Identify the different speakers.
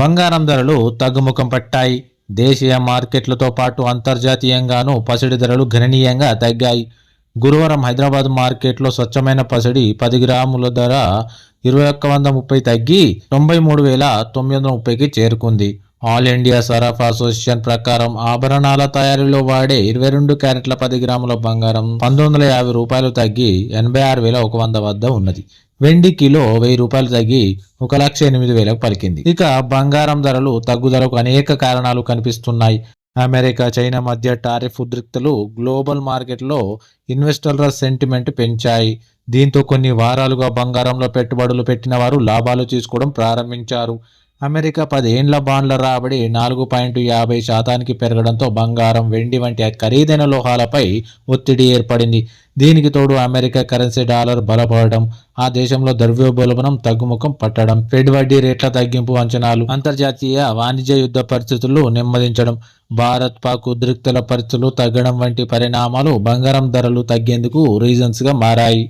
Speaker 1: బంగారం ధరలు తగ్గుముఖం పట్టాయి. దేశీయ మార్కెట్లతో పాటు అంతర్జాతీయంగానూ పసిడి ధరలు గణనీయంగా తగ్గాయి. గురువారం హైదరాబాద్ మార్కెట్లో స్వచ్ఛమైన పసిడి పది గ్రాముల ధర ఇరవై ఒక్క వంద ముప్పై తగ్గి తొంభై మూడు వేల తొమ్మిది వందల ముప్పైకి చేరుకుంది. ఆల్ ఇండియా సరఫ్ అసోసియేషన్ ప్రకారం ఆభరణాల తయారీలో వాడే ఇరవై రెండు క్యారెట్ల పది గ్రాముల బంగారం పంతొమ్మిది వందల యాభై రూపాయలు తగ్గి ఎనభై ఆరు వేల ఒక వంద వద్ద ఉన్నది. వెండి కిలో వెయ్యి రూపాయలు తగ్గి ఒక లక్ష ఎనిమిది వేలకు పలికింది. ఇక బంగారం ధరలు తగ్గుదలకు అనేక కారణాలు కనిపిస్తున్నాయి. అమెరికా చైనా మధ్య టారిఫ్ ఉద్రిక్తలు గ్లోబల్ మార్కెట్లో ఇన్వెస్టర్ల సెంటిమెంట్ పెంచాయి. దీంతో కొన్ని వారాలుగా బంగారంలో పెట్టుబడులు పెట్టిన వారు లాభాలు తీసుకోవడం ప్రారంభించారు. అమెరికా పదేండ్ల బాండ్ల రాబడి నాలుగు పాయింట్ యాభై శాతానికి పెరగడంతో బంగారం వెండి వంటి ఖరీదైన లోహాలపై ఒత్తిడి ఏర్పడింది. దీనికి తోడు అమెరికా కరెన్సీ డాలర్ బలపడడం ఆ దేశంలో ద్రవ్యోబలబనం తగ్గుముఖం పట్టడం ఫెడ్ వడ్డీ రేట్ల తగ్గింపు అంచనాలు అంతర్జాతీయ వాణిజ్య యుద్ధ పరిస్థితులు నెమ్మదించడం భారత్ పాక్ ఉద్రిక్తల పరిస్థితులు తగ్గడం వంటి పరిణామాలు బంగారం ధరలు తగ్గేందుకు రీజన్స్గా మారాయి.